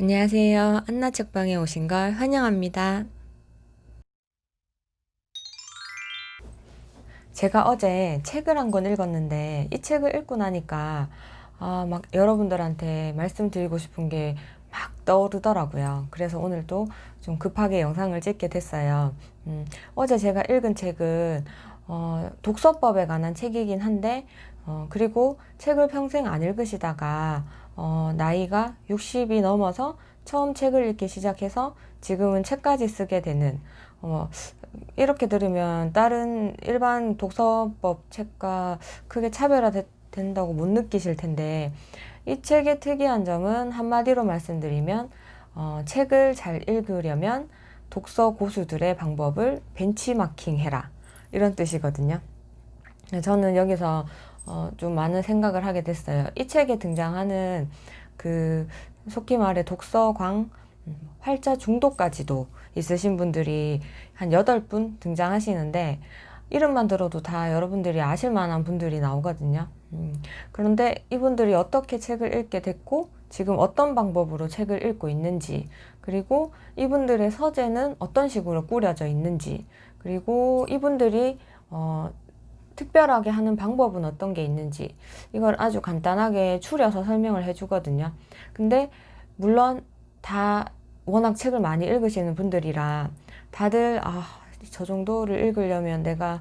안녕하세요. 안나 책방에 오신 걸 환영합니다. 제가 어제 책을 한 권 읽었는데 이 책을 읽고 나니까 아, 막 여러분들한테 말씀드리고 싶은 게 막 떠오르더라고요. 그래서 오늘도 좀 급하게 영상을 찍게 됐어요. 음, 어제 제가 읽은 책은 어, 독서법에 관한 책이긴 한데 어, 그리고 책을 평생 안 읽으시다가 어, 나이가 60이 넘어서 처음 책을 읽기 시작해서 지금은 책까지 쓰게 되는 어, 이렇게 들으면 다른 일반 독서법 책과 크게 차별화된다고 못 느끼실 텐데 이 책의 특이한 점은 한마디로 말씀드리면 어, 책을 잘 읽으려면 독서 고수들의 방법을 벤치마킹 해라 이런 뜻이거든요. 네, 저는 여기서 어, 좀 많은 생각을 하게 됐어요. 이 책에 등장하는 그 속히 말해 독서광, 음, 활자 중독까지도 있으신 분들이 한 여덟 분 등장하시는데 이름만 들어도 다 여러분들이 아실 만한 분들이 나오거든요. 음, 그런데 이분들이 어떻게 책을 읽게 됐고 지금 어떤 방법으로 책을 읽고 있는지 그리고 이분들의 서재는 어떤 식으로 꾸려져 있는지 그리고 이분들이 어, 특별하게 하는 방법은 어떤 게 있는지 이걸 아주 간단하게 추려서 설명을 해주거든요. 근데 물론 다 워낙 책을 많이 읽으시는 분들이라 다들 아, 저 정도를 읽으려면 내가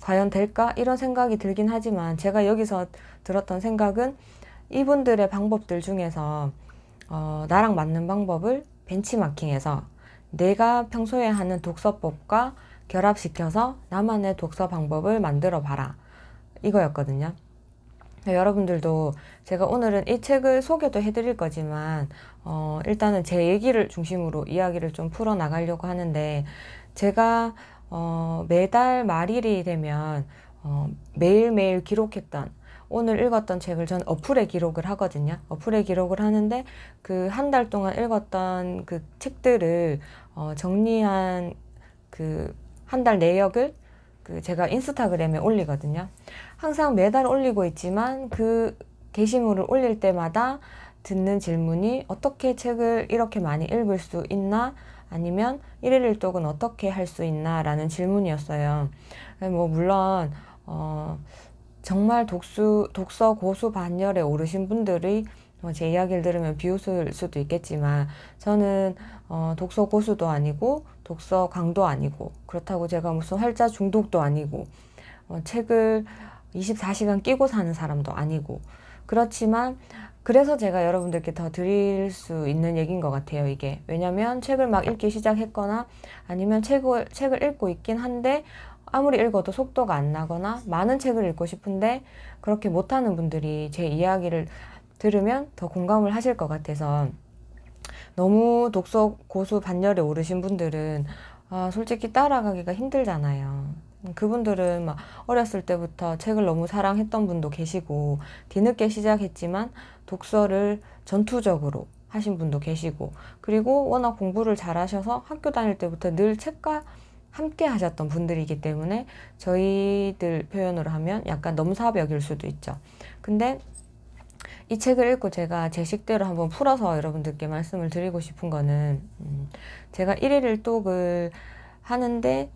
과연 될까? 이런 생각이 들긴 하지만 제가 여기서 들었던 생각은 이분들의 방법들 중에서 어, 나랑 맞는 방법을 벤치마킹해서 내가 평소에 하는 독서법과 결합시켜서 나만의 독서 방법을 만들어 봐라. 이거였거든요. 여러분들도 제가 오늘은 이 책을 소개도 해드릴 거지만, 어, 일단은 제 얘기를 중심으로 이야기를 좀 풀어 나가려고 하는데, 제가, 어, 매달 말일이 되면, 어, 매일매일 기록했던, 오늘 읽었던 책을 전 어플에 기록을 하거든요. 어플에 기록을 하는데, 그 한 달 동안 읽었던 그 책들을, 어, 정리한 그 한 달 내역을 그 제가 인스타그램에 올리거든요. 항상 매달 올리고 있지만 그 게시물을 올릴 때마다 듣는 질문이 어떻게 책을 이렇게 많이 읽을 수 있나? 아니면 일일 일독은 어떻게 할 수 있나? 라는 질문이었어요. 뭐, 물론, 어, 정말 독수, 독서 고수 반열에 오르신 분들이 어, 제 이야기를 들으면 비웃을 수도 있겠지만 저는 어, 독서 고수도 아니고 독서 강도 아니고 그렇다고 제가 무슨 활자 중독도 아니고 어, 책을 24시간 끼고 사는 사람도 아니고 그렇지만 그래서 제가 여러분들께 더 드릴 수 있는 얘기인 것 같아요, 이게. 왜냐면 책을 막 읽기 시작했거나 아니면 책을, 책을 읽고 있긴 한데 아무리 읽어도 속도가 안 나거나 많은 책을 읽고 싶은데 그렇게 못하는 분들이 제 이야기를 들으면 더 공감을 하실 것 같아서 너무 독서 고수 반열에 오르신 분들은 아, 솔직히 따라가기가 힘들잖아요. 그분들은 막 어렸을 때부터 책을 너무 사랑했던 분도 계시고 뒤늦게 시작했지만 독서를 전투적으로 하신 분도 계시고 그리고 워낙 공부를 잘하셔서 학교 다닐 때부터 늘 책과 함께 하셨던 분들이기 때문에 저희들 표현으로 하면 약간 넘사벽일 수도 있죠. 근데 이 책을 읽고 제가 제 식대로 한번 풀어서 여러분들께 말씀을 드리고 싶은 거는 음, 제가 일일 일독을 하는데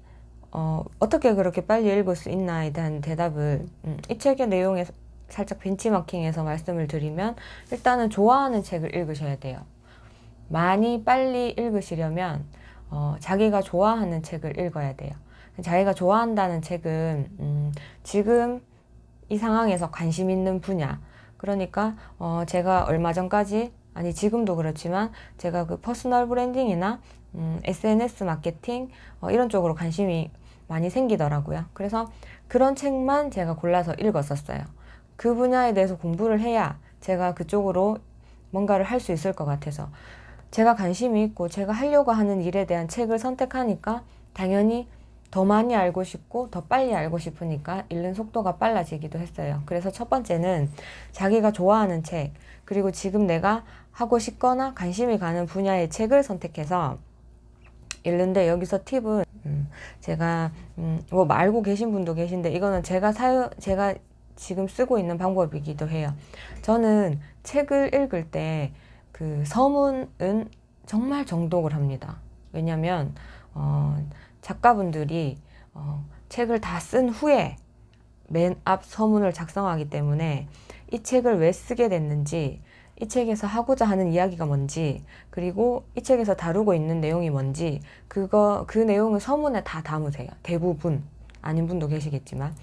어, 어떻게 그렇게 빨리 읽을 수 있나에 대한 대답을 음, 이 책의 내용에 살짝 벤치마킹해서 말씀을 드리면 일단은 좋아하는 책을 읽으셔야 돼요. 많이 빨리 읽으시려면 어, 자기가 좋아하는 책을 읽어야 돼요. 자기가 좋아한다는 책은 음, 지금 이 상황에서 관심 있는 분야 그러니까 어 제가 얼마 전까지 아니 지금도 그렇지만 제가 그 퍼스널 브랜딩이나 음 SNS 마케팅 어 이런 쪽으로 관심이 많이 생기더라고요. 그래서 그런 책만 제가 골라서 읽었었어요. 그 분야에 대해서 공부를 해야 제가 그쪽으로 뭔가를 할 수 있을 것 같아서 제가 관심이 있고 제가 하려고 하는 일에 대한 책을 선택하니까 당연히 더 많이 알고 싶고 더 빨리 알고 싶으니까 읽는 속도가 빨라지기도 했어요. 그래서 첫 번째는 자기가 좋아하는 책, 그리고 지금 내가 하고 싶거나 관심이 가는 분야의 책을 선택해서 읽는데 여기서 팁은 음, 제가 음, 뭐 알고 계신 분도 계신데 이거는 제가 사유 제가 지금 쓰고 있는 방법이기도 해요. 저는 책을 읽을 때 그 서문은 정말 정독을 합니다. 왜냐하면 어, 작가분들이 어, 책을 다 쓴 후에 맨 앞 서문을 작성하기 때문에 이 책을 왜 쓰게 됐는지, 이 책에서 하고자 하는 이야기가 뭔지, 그리고 이 책에서 다루고 있는 내용이 뭔지, 그거, 그 내용을 서문에 다 담으세요. 대부분. 아닌 분도 계시겠지만.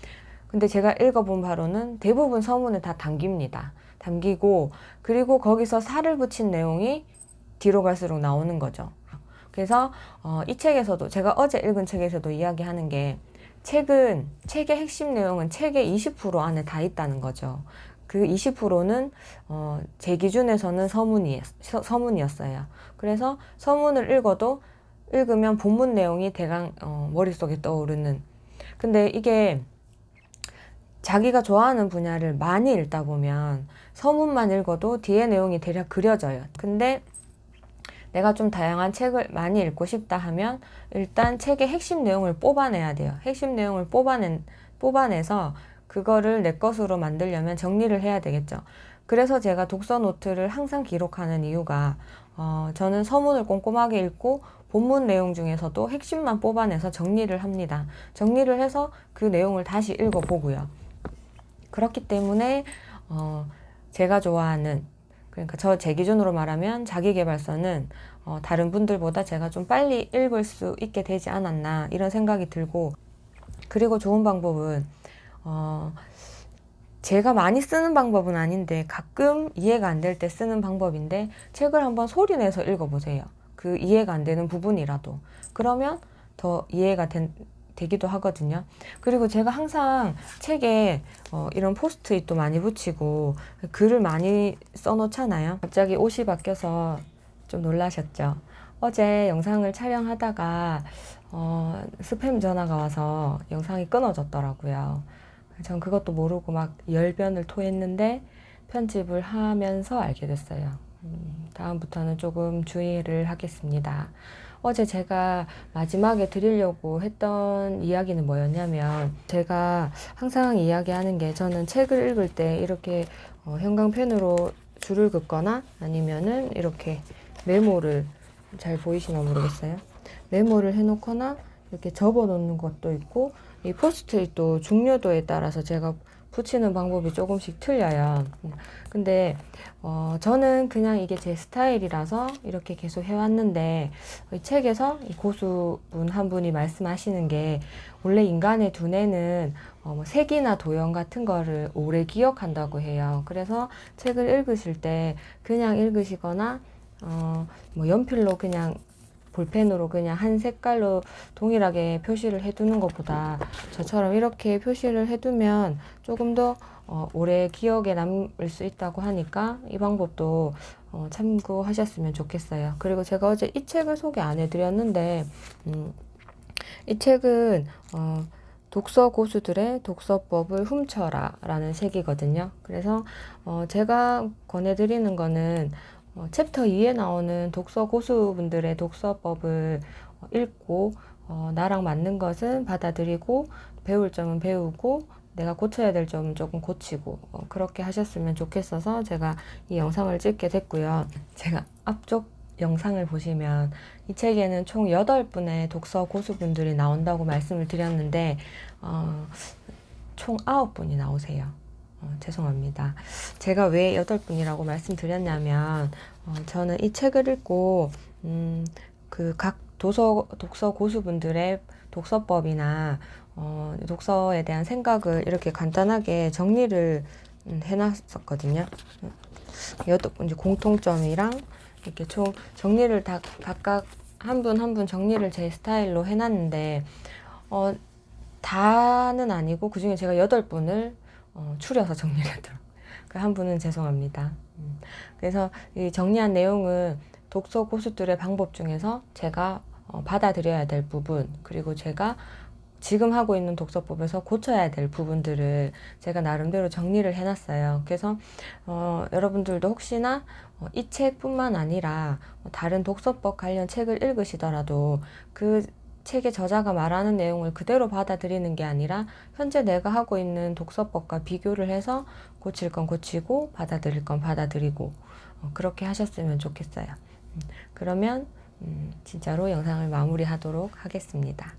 근데 제가 읽어본 바로는 대부분 서문에 다 담깁니다. 담기고, 그리고 거기서 살을 붙인 내용이 뒤로 갈수록 나오는 거죠. 그래서 어, 이 책에서도 제가 어제 읽은 책에서도 이야기하는 게 책은 책의 핵심 내용은 책의 20% 안에 다 있다는 거죠. 그 20%는 어, 제 기준에서는 서문이 서, 서문이었어요. 그래서 서문을 읽어도 읽으면 본문 내용이 대강 어, 머릿속에 떠오르는. 근데 이게 자기가 좋아하는 분야를 많이 읽다 보면 서문만 읽어도 뒤에 내용이 대략 그려져요. 근데 내가 좀 다양한 책을 많이 읽고 싶다 하면 일단 책의 핵심 내용을 뽑아내야 돼요. 핵심 내용을 뽑아낸, 뽑아내서 그거를 내 것으로 만들려면 정리를 해야 되겠죠. 그래서 제가 독서 노트를 항상 기록하는 이유가 어, 저는 서문을 꼼꼼하게 읽고 본문 내용 중에서도 핵심만 뽑아내서 정리를 합니다. 정리를 해서 그 내용을 다시 읽어보고요. 그렇기 때문에 어, 제가 좋아하는 그러니까 저 제 기준으로 말하면 자기계발서는 어, 다른 분들보다 제가 좀 빨리 읽을 수 있게 되지 않았나 이런 생각이 들고 그리고 좋은 방법은 어, 제가 많이 쓰는 방법은 아닌데 가끔 이해가 안 될 때 쓰는 방법인데 책을 한번 소리 내서 읽어보세요. 그 이해가 안 되는 부분이라도 그러면 더 이해가 된, 되기도 하거든요. 그리고 제가 항상 책에 어, 이런 포스트잇도 많이 붙이고 글을 많이 써놓잖아요. 갑자기 옷이 바뀌어서 좀 놀라셨죠? 어제 영상을 촬영하다가 어, 스팸 전화가 와서 영상이 끊어졌더라고요. 전 그것도 모르고 막 열변을 토했는데 편집을 하면서 알게 됐어요. 음, 다음부터는 조금 주의를 하겠습니다. 어제 제가 마지막에 드리려고 했던 이야기는 뭐였냐면 제가 항상 이야기하는 게 저는 책을 읽을 때 이렇게 어, 형광펜으로 줄을 긋거나 아니면은 이렇게 메모를 잘 보이시나 모르겠어요. 메모를 해놓거나 이렇게 접어 놓는 것도 있고 이 포스트잇도 중요도에 따라서 제가 붙이는 방법이 조금씩 틀려요. 근데 어, 저는 그냥 이게 제 스타일이라서 이렇게 계속 해왔는데 이 책에서 이 고수분 한 분이 말씀하시는 게 원래 인간의 두뇌는 어, 뭐 색이나 도형 같은 거를 오래 기억한다고 해요. 그래서 책을 읽으실 때 그냥 읽으시거나 어, 뭐 연필로 그냥 볼펜으로 그냥 한 색깔로 동일하게 표시를 해두는 것보다 저처럼 이렇게 표시를 해두면 조금 더 어, 오래 기억에 남을 수 있다고 하니까 이 방법도 어, 참고하셨으면 좋겠어요. 그리고 제가 어제 이 책을 소개 안 해드렸는데 음, 이 책은 어, 독서 고수들의 독서법을 훔쳐라 라는 책이거든요. 그래서 어, 제가 권해드리는 거는 어, 챕터 2에 나오는 독서 고수분들의 독서법을 어, 읽고 어, 나랑 맞는 것은 받아들이고 배울 점은 배우고 내가 고쳐야 될 점은 조금 고치고 어, 그렇게 하셨으면 좋겠어서 제가 이 영상을 찍게 됐고요. 제가 앞쪽 영상을 보시면 이 책에는 총 8분의 독서 고수분들이 나온다고 말씀을 드렸는데 어, 총 9분이 나오세요. 어, 죄송합니다. 제가 왜 여덟 분이라고 말씀드렸냐면, 어, 저는 이 책을 읽고, 음, 그각 도서, 독서 고수분들의 독서법이나, 어, 독서에 대한 생각을 이렇게 간단하게 정리를 음, 해놨었거든요. 여덟 분, 이제 공통점이랑 이렇게 총 정리를 다 각각 한분 한 분 정리를 제 스타일로 해놨는데, 어, 다는 아니고 그 중에 제가 여덟 분을 어, 추려서 정리를 하더라고요. 그 한 분은 죄송합니다. 음. 그래서 이 정리한 내용은 독서 고수들의 방법 중에서 제가 어, 받아들여야 될 부분, 그리고 제가 지금 하고 있는 독서법에서 고쳐야 될 부분들을 제가 나름대로 정리를 해놨어요. 그래서 어, 여러분들도 혹시나 어, 이 책뿐만 아니라 어, 다른 독서법 관련 책을 읽으시더라도 그 책의 저자가 말하는 내용을 그대로 받아들이는 게 아니라 현재 내가 하고 있는 독서법과 비교를 해서 고칠 건 고치고 받아들일 건 받아들이고 어, 그렇게 하셨으면 좋겠어요. 음, 그러면 음, 진짜로 영상을 마무리하도록 하겠습니다.